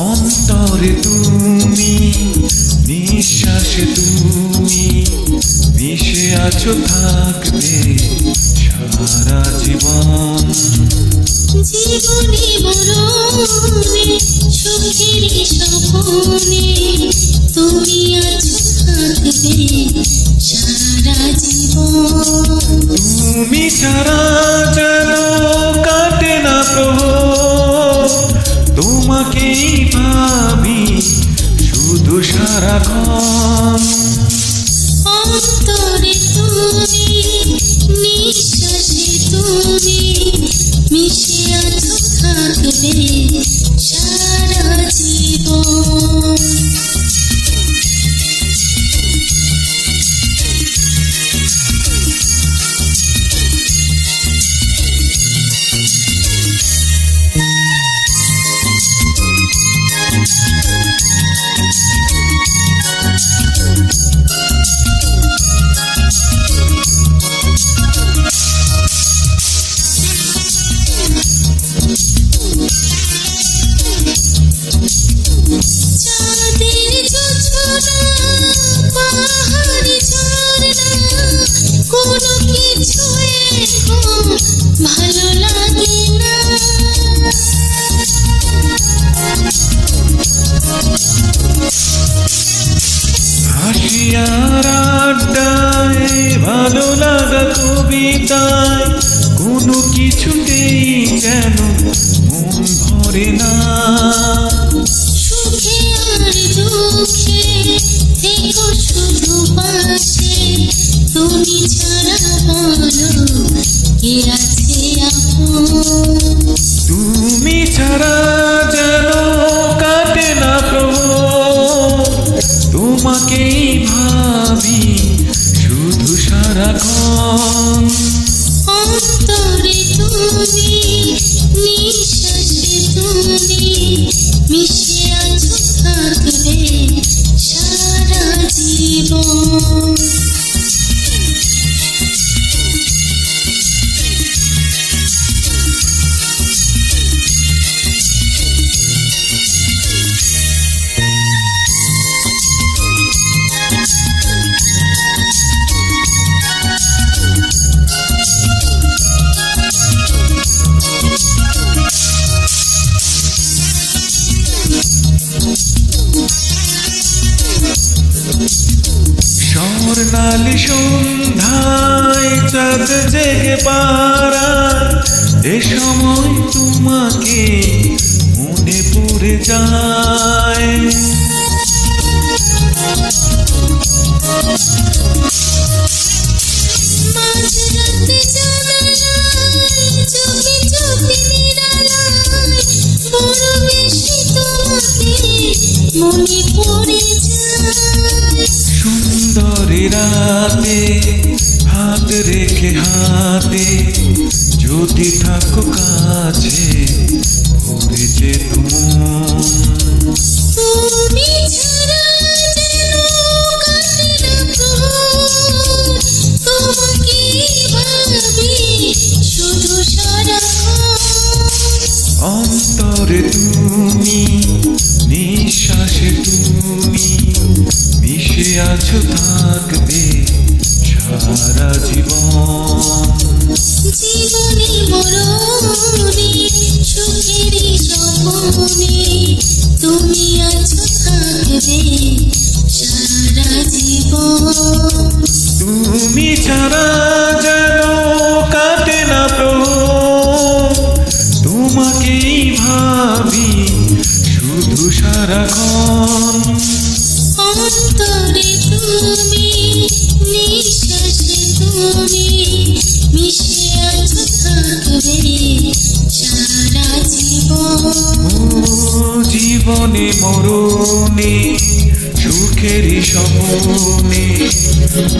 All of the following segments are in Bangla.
অন্তরে তুমি নিঃশ্বাসে তুমি মিশে আছো থাকবে সারা জীবন। জীবনে স্বপনে তুমি আছো থাকবে সারা জীবন। তুমি ছাড়া যেন কাটে না প্রভু। তোমাকেই ভাবি শুধু সারাক্ষণ। অন্তরে তুমি নিঃশ্বাসে তুমি মিশে আছো থাকবে। ভালো লাগে না। হাসিয়ার আড্ডায় ভালো লাগা কবিতায় কোনো কিছুতেই যেন মন ভরে না। সুখে আর দুঃখে থেকো শুধু পাশে। তুমি ছাড়া বলো কে আছে তুমি ছাড়া যেন কাটে না প্রভু। তোমাকেই ভাবি শুধু সারাক্ষণ। অন্তরে তুমি মিশে আছো থাকবে সারা জীবন। চাঁদ জেগে পাড়ায় এ সময় তোমাকে মনে পড়ে যায়। সুন্দরী রাতে হাত রেখে হাতে যদি থাকো কাছে ভরেছে তুমন তুমি স্বপনে তুমি আছো থাকবে সারা জীবন। তুমি ছাড়া যেন কাটে না প্রভু তোমাকেই ভাবি শুধু সারাক্ষণ। অন্তরে তুমি নিঃশ্বাসে তুমি জীবন মরণে সুখের সমনে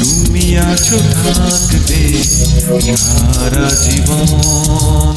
তুমি আছো থাকবে সারা জীবন।